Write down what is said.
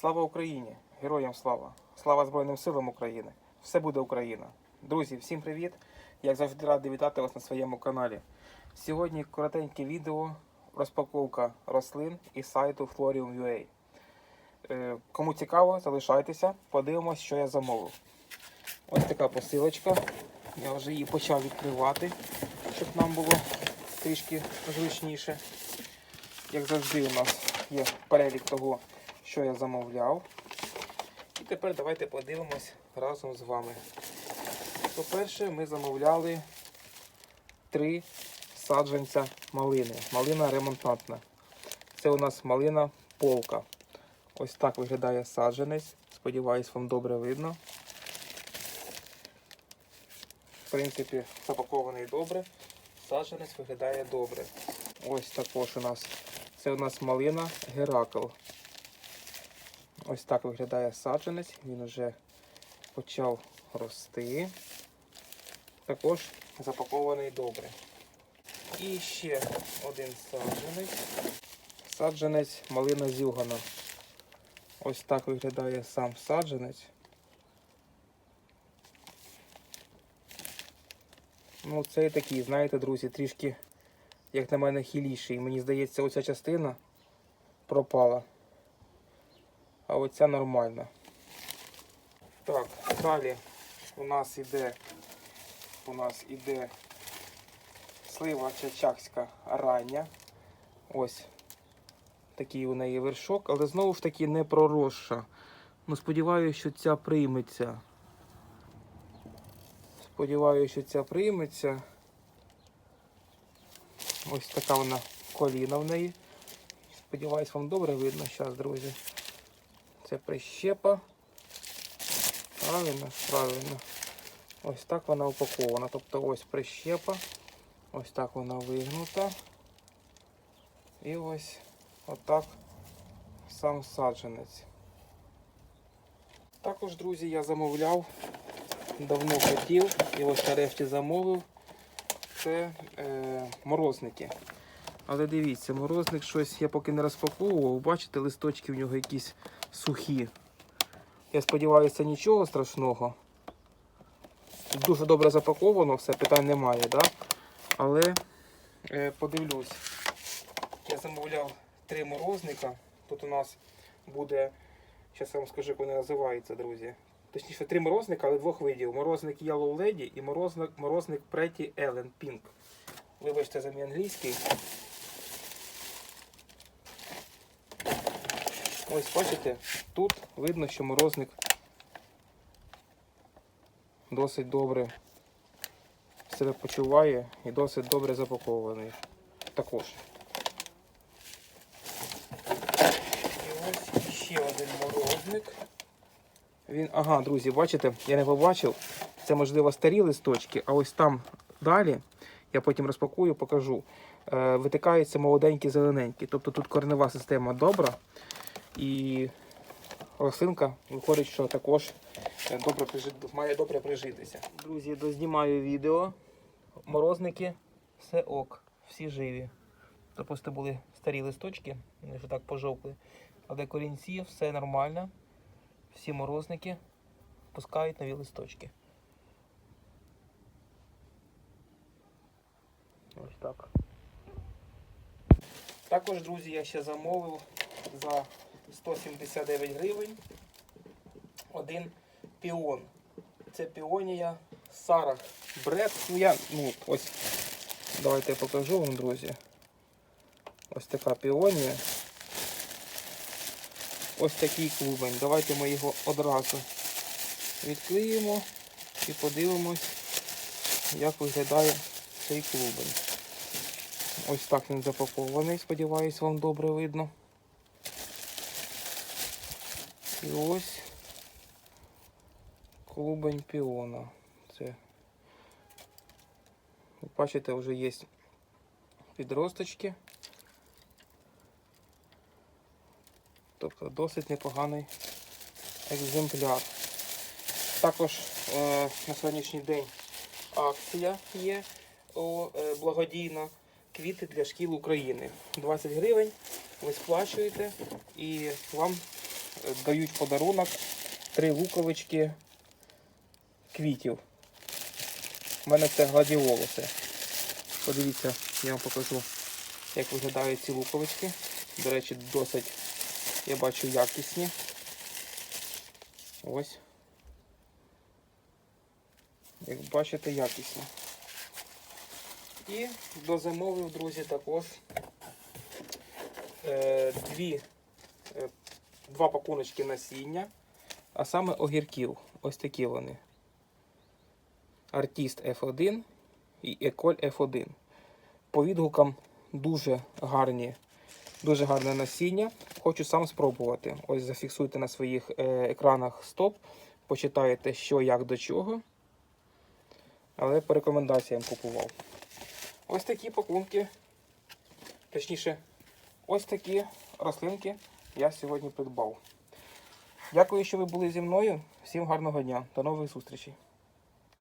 Слава Україні! Героям слава! Слава Збройним силам України! Все буде Україна! Друзі, всім привіт! Як завжди радий вітати вас на своєму каналі. Сьогодні коротеньке відео розпаковка рослин із сайту Florium.ua. Е, Кому цікаво, залишайтеся, подивимось, що я замовив. Ось така посилочка. Я вже її почав відкривати, щоб нам було трішки зручніше. Як завжди, у нас є перелік того, що я замовляв. І тепер давайте подивимось разом з вами. По-перше, ми замовляли три саджанця малини. Малина ремонтантна. Це у нас малина полка. Ось так виглядає саджанець. Сподіваюсь, вам добре видно. В принципі, запакований добре. Саджанець виглядає добре. Ось також у нас. Це у нас малина Геракл. Ось так виглядає саджанець. Він вже почав рости. Також запакований добре. І ще один саджанець. Саджанець малина зюгана. Ось так виглядає сам саджанець. Ну, цей такий, знаєте, друзі, трішки, як на мене, хіліший. Мені здається, оця частина пропала. А оця нормальна. Так, далі у нас іде у нас іде слива чачакська рання. Ось такий у неї вершок, але знову ж таки не проросша. Ну, сподіваюся, що ця прийметься. Сподіваюся, що ця прийметься. Ось така вона коліна в неї. Сподіваюсь, вам добре видно зараз, друзі. Це прищепа. Правильно, правильно. Ось так вона упакована. Тобто ось прищепа. Ось так вона вигнута. І ось отак сам саджанець. Також, друзі, я замовляв, давно хотів і ось нарешті замовив. Це е, морозники. Але дивіться, морозник щось я поки не розпаковував. Бачите, листочки в нього якісь сухі. Я сподіваюся, нічого страшного. Дуже добре запаковано, все, питань немає, да? але е, подивлюсь. Я замовляв три морозника. Тут у нас буде, зараз я вам скажу, як вони називаються, друзі. Точніше, три морозника, але двох видів. Морозник Yellow Lady і морозник, морозник Pretty Ellen Pink. Вибачте за мій англійський. Ось бачите, тут видно, що морозник досить добре себе почуває і досить добре запакований. Також. І ось ще один морозник. Він, ага, друзі, бачите, я не побачив. Це можливо старі листочки, а ось там далі, я потім розпакую, покажу. Е, витикаються молоденькі зелененькі. Тобто тут коренева система добра. І рослинка виходить, що також е, добре прижи- має добре прижитися. Друзі, дознімаю відео. Морозники, все ок, всі живі. Це просто були старі листочки, вони вже так пожовкли. Але корінці, все нормально. Всі морозники пускають нові листочки. Ось так. Також, друзі, я ще замовив за 179 гривень один піон. Це піонія Сарах Бред. Ну, я, ну, ось, давайте я покажу вам, друзі. Ось така піонія. Ось такий клубень. Давайте ми його одразу відкриємо і подивимось, як виглядає цей клубень. Ось так він запакований, сподіваюсь, вам добре видно. І ось клубень піона. Це, бачите, вже є підросточки. Тобто досить непоганий екземпляр. Також е, на сьогоднішній день акція є о, е, благодійна квіти для шкіл України. 20 гривень ви сплачуєте і вам дають подарунок три луковички квітів. У мене це гладіолуси. Подивіться, я вам покажу, як виглядають ці луковички. До речі, досить, я бачу, якісні. Ось. Як бачите, якісні. І дозамовив, друзі, також е, дві, е, два пакуночки насіння, а саме огірків. Ось такі вони. Артіст F1 і Еколь F1. По відгукам дуже гарні, дуже гарне насіння. Хочу сам спробувати. Ось зафіксуйте на своїх е, екранах стоп, почитаєте, що, як до чого. Але по рекомендаціям купував. Ось такі пакунки, точніше, ось такі рослинки я сьогодні придбав. Дякую, що ви були зі мною. Всім гарного дня. До нових зустрічей.